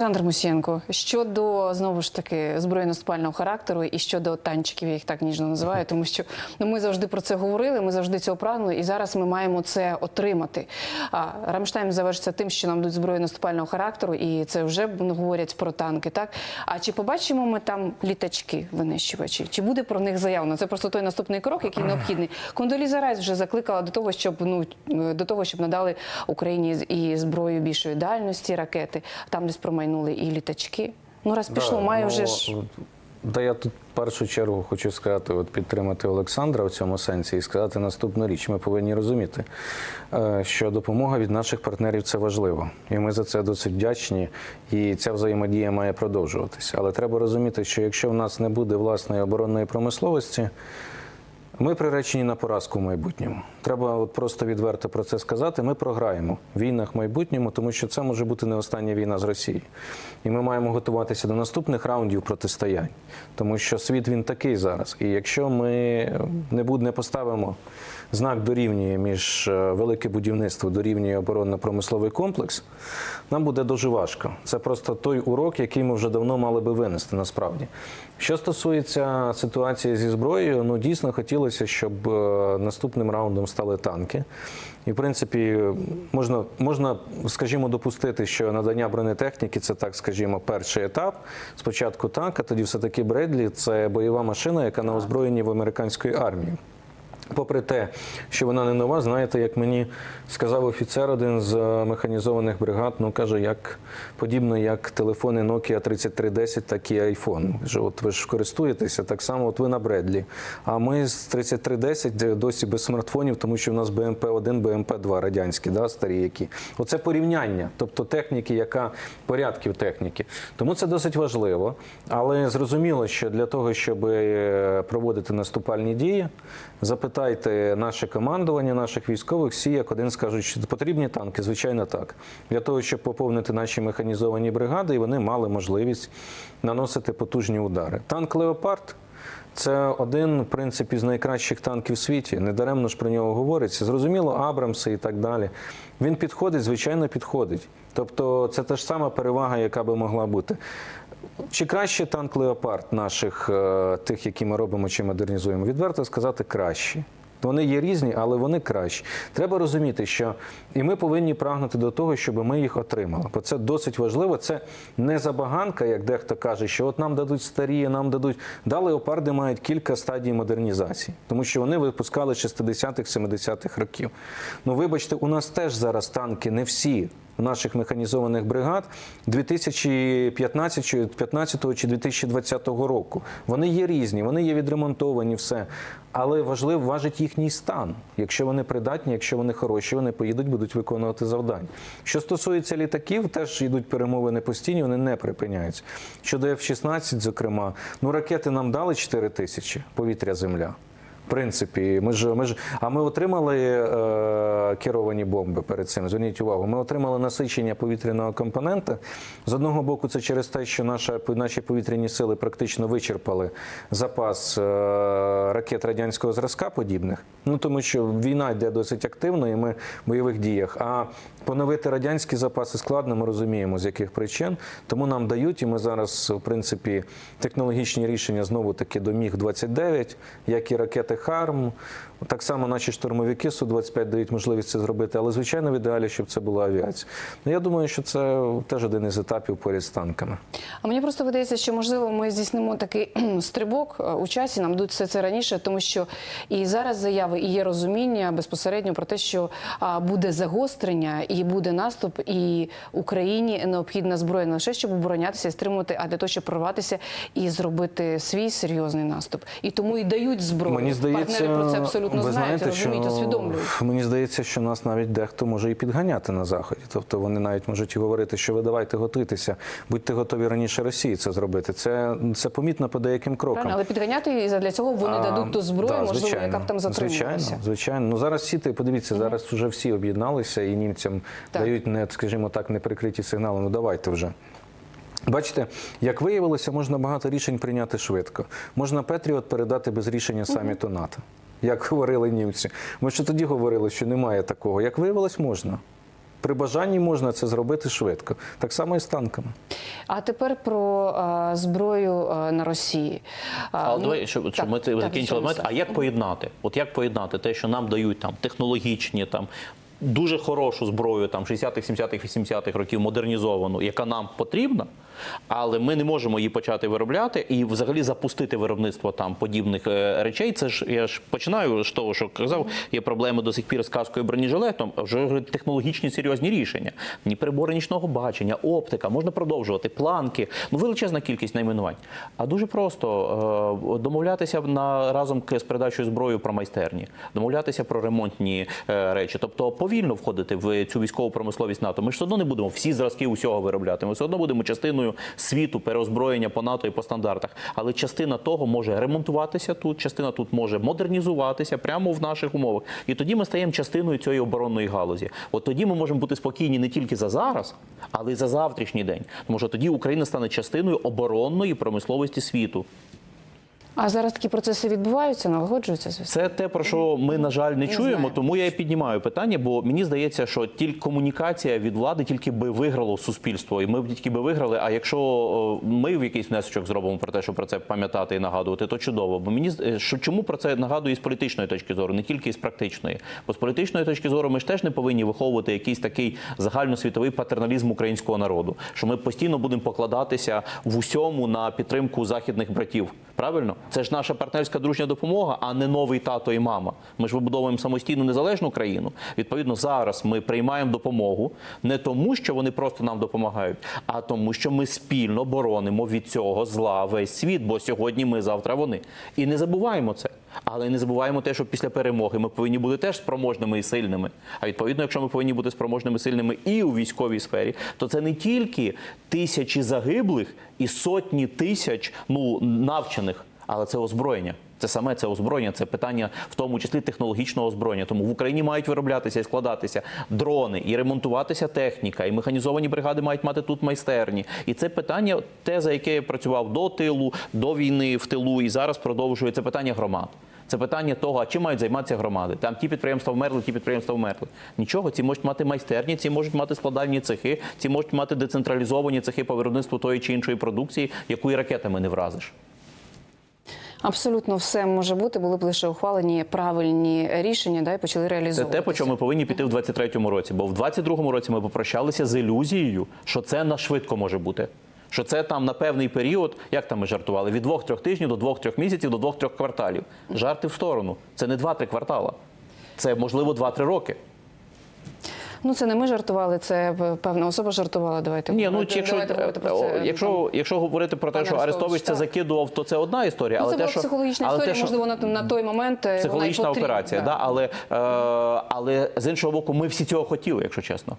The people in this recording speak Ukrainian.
Олександр Мусієнко, щодо знову ж таки збройно-спального характеру і щодо танчиків, я їх так ніжно називаю, тому що ну, ми завжди про це говорили, ми завжди цього прагнули, і зараз ми маємо це отримати. А Рамштайн завершиться тим, що нам дадуть збройно-наступального характеру, і це вже ну, говорять про танки. Так а чи побачимо ми там літачки винищувачі? Чи буде про них заявлено? Це просто той наступний крок, який необхідний. Кондоліза Райс вже закликала до того, щоб ну до того, щоб надали Україні і зброю більшої дальності ракети. Там десь промайнули і літачки. Ну раз пішло, Да, має ну, вже ж. Та я тут в першу чергу хочу сказати, от підтримати Олександра в цьому сенсі і сказати наступну річ. Ми повинні розуміти, е, що допомога від наших партнерів це важливо, і ми за це досить вдячні. І ця взаємодія має продовжуватися. Але треба розуміти, що якщо в нас не буде власної оборонної промисловості. Ми приречені на поразку в майбутньому. Треба от просто відверто про це сказати. Ми програємо в війнах в майбутньому, тому що це може бути не остання війна з Росією. І ми маємо готуватися до наступних раундів протистоянь, тому що світ він такий зараз. І якщо ми не будь, не поставимо знак дорівнює між е, велике будівництво дорівнює оборонно-промисловий комплекс, нам буде дуже важко. Це просто той урок, який ми вже давно мали би винести насправді. Що стосується ситуації зі зброєю, ну дійсно хотілося, щоб е, наступним раундом стали танки. І, в принципі, можна, можна, скажімо, допустити, що надання бронетехніки це так, скажімо, перший етап. Спочатку танк, а тоді все-таки Бредлі це бойова машина, яка на озброєнні в американської армії. Попри те, що вона не нова, знаєте, як мені сказав офіцер один з е, механізованих бригад, ну каже, як подібно як телефони Nokia 3310, так і iPhone. Каже, От ви ж користуєтеся так само, от ви на Бредлі. А ми з 3310 досі без смартфонів, тому що в нас БМП-1, БМП-2 радянські, да, старі які. Оце порівняння, тобто техніки, яка порядків техніки. Тому це досить важливо. Але зрозуміло, що для того, щоб е, проводити наступальні дії, запитайте наше командування, наших військових, всі як один скажуть, що потрібні танки, звичайно, так. Для того, щоб поповнити наші механізовані бригади, і вони мали можливість наносити потужні удари. Танк Леопард. Це один, в принципі, з найкращих танків в світі. Недаремно ж про нього говориться. Зрозуміло, Абрамси і так далі. Він підходить, звичайно, підходить. Тобто це та ж сама перевага, яка би могла бути. Чи краще танк Леопард наших, е, тих, які ми робимо чи модернізуємо? Відверто сказати, краще. Вони є різні, але вони кращі. Треба розуміти, що і ми повинні прагнути до того, щоб ми їх отримали. Бо це досить важливо. Це не забаганка, як дехто каже, що от нам дадуть старі, нам дадуть. Да, леопарди мають кілька стадій модернізації, тому що вони випускали 60-х, 70-х років. Ну, вибачте, у нас теж зараз танки не всі наших механізованих бригад 2015 чи 15 чи 2020 року. Вони є різні, вони є відремонтовані, все. Але важливо важить їхній стан. Якщо вони придатні, якщо вони хороші, вони поїдуть, будуть виконувати завдання. Що стосується літаків, теж йдуть перемовини постійні, вони не припиняються. Щодо F-16, зокрема, ну ракети нам дали 4 тисячі повітря-земля. Принципі, ми ж ми ж. А ми отримали е, керовані бомби перед цим. Зверніть увагу, ми отримали насичення повітряного компонента. З одного боку, це через те, що наша наші повітряні сили практично вичерпали запас е, ракет радянського зразка подібних. Ну тому що війна йде досить активно, і ми в бойових діях. А поновити радянські запаси складно, ми розуміємо, з яких причин. Тому нам дають, і ми зараз, в принципі, технологічні рішення знову таки до Міг 29 як і ракети Харм. Так само наші штурмовики Су-25 дають можливість це зробити, але звичайно в ідеалі, щоб це була авіація. Ну, я думаю, що це теж один із етапів поряд з танками. А мені просто видається, що можливо ми здійснимо такий стрибок е, у часі. Нам дадуть все це раніше, тому що і зараз заяви, і є розуміння безпосередньо про те, що буде загострення і буде наступ, і Україні необхідна зброя не лише щоб оборонятися і стримувати, а для того, щоб прорватися і зробити свій серйозний наступ. І тому і дають зброю. Мені здається, партнери про це абсолютно ви знають, знаєте, розуміють, що усвідомлюють. Мені здається, що нас навіть дехто може і підганяти на заході. Тобто вони навіть можуть і говорити, що ви давайте готуйтеся, будьте готові раніше Росії це зробити. Це, це помітно по деяким крокам. Правильно, але підганяти і задля цього вони А, дадуть ту зброю, да, можливо, яка б там затримувалася. Звичайно, звичайно. Ну зараз всі ти подивіться, зараз вже всі об'єдналися і німцям Так. дають не, скажімо так, неприкриті сигнали. Ну давайте вже. Бачите, як виявилося, можна багато рішень прийняти швидко. Можна Петріот передати без рішення саміту НАТО, як говорили німці. Ми ще тоді говорили, що немає такого. Як виявилось, можна. При бажанні можна це зробити швидко. Так само і з танками. А тепер про а, зброю а, на Росії. А ну, давай, щоб, так, щоб ми так, закінчили момент. А як поєднати? От як поєднати те, що нам дають там технологічні, там дуже хорошу зброю, там 60-х, 70-х, 80-х років модернізовану, яка нам потрібна, але ми не можемо її почати виробляти і взагалі запустити виробництво там подібних е, речей. Це ж я ж починаю з того, що казав, є проблеми до сих пір з каскою бронежилетом, а вже технологічні серйозні рішення. Ні прибори нічного бачення, оптика, можна продовжувати, планки, ну величезна кількість найменувань. А дуже просто е, домовлятися на разом з передачою зброї про майстерні, домовлятися про ремонтні е, речі, тобто повільно входити в цю військову промисловість НАТО. Ми ж все одно не будемо всі зразки усього виробляти. Ми все одно будемо частиною світу переозброєння по НАТО і по стандартах. Але частина того може ремонтуватися тут, частина тут може модернізуватися прямо в наших умовах. І тоді ми стаємо частиною цієї оборонної галузі. От тоді ми можемо бути спокійні не тільки за зараз, але й за завтрашній день. Тому що тоді Україна стане частиною оборонної промисловості світу. А зараз такі процеси відбуваються, налагоджуються звісно. Це те, про що ми, на жаль, не чуємо, знаю. тому я і піднімаю питання, бо мені здається, що тільки комунікація від влади тільки би виграло суспільство, і ми б тільки би виграли. А якщо ми в якийсь внесочок зробимо про те, що про це пам'ятати і нагадувати, то чудово. Бо мені е, що чому про це нагадую з політичної точки зору, не тільки з практичної. Бо з політичної точки зору ми ж теж не повинні виховувати якийсь такий загальносвітовий патерналізм українського народу, що ми постійно будемо покладатися в усьому на підтримку західних братів. Правильно, це ж наша партнерська дружня допомога, а не новий тато і мама. Ми ж вибудовуємо самостійну незалежну країну. Відповідно, зараз ми приймаємо допомогу не тому, що вони просто нам допомагають, а тому, що ми спільно боронимо від цього зла весь світ. Бо сьогодні ми, завтра вони. І не забуваємо це. Але не забуваємо те, що після перемоги ми повинні бути теж спроможними і сильними. А відповідно, якщо ми повинні бути спроможними і сильними і у військовій сфері, то це не тільки тисячі загиблих і сотні тисяч ну навчених, але це озброєння. Це саме це озброєння, це питання в тому числі технологічного озброєння. Тому в Україні мають вироблятися і складатися дрони, і ремонтуватися техніка, і механізовані бригади мають мати тут майстерні. І це питання, те за яке я працював до тилу, до війни в тилу, і зараз продовжую. Це питання громад. Це питання того, а чим мають займатися громади. Там ті підприємства вмерли, ті підприємства вмерли. Нічого, ці можуть мати майстерні, ці можуть мати складальні цехи, ці можуть мати децентралізовані цехи по виробництву тої чи іншої продукції, яку і ракетами не вразиш. Абсолютно все може бути, були б лише ухвалені правильні рішення, да, і почали Це те, по чому ми повинні піти в 23-му році. Бо в 22-му році ми попрощалися з ілюзією, що це на швидко може бути. Що це там на певний період, як там ми жартували, від 2-3 тижнів до 2-3 місяців до 2-3 кварталів. Жарти в сторону. Це не 2-3 квартала. Це можливо 2-3 роки. Ну це не ми жартували, це е, певна особа жартувала. Давайте Ні, ну якщо, давайте говорити про е, це, якщо, якщо говорити про те, що Арестович, це закидував, то це одна історія. Ну, але це те, була що, психологічна але історія, те, що, можливо, на, на той момент психологічна вона і психологічна потрібна, операція. Да. але, е, але з іншого боку, ми всі цього хотіли, якщо чесно.